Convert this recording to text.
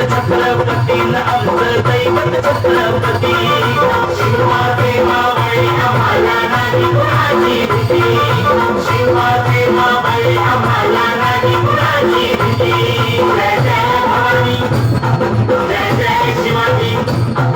छत्रपती आमचं दैवत छत्रपती. शिवा देवा बाई आम्हाला नाही कुणाची भीती. शिवा देवा बाई आम्हाला नाही कुणाची भीती. जय जय भवानी. जय जय शिवाजी.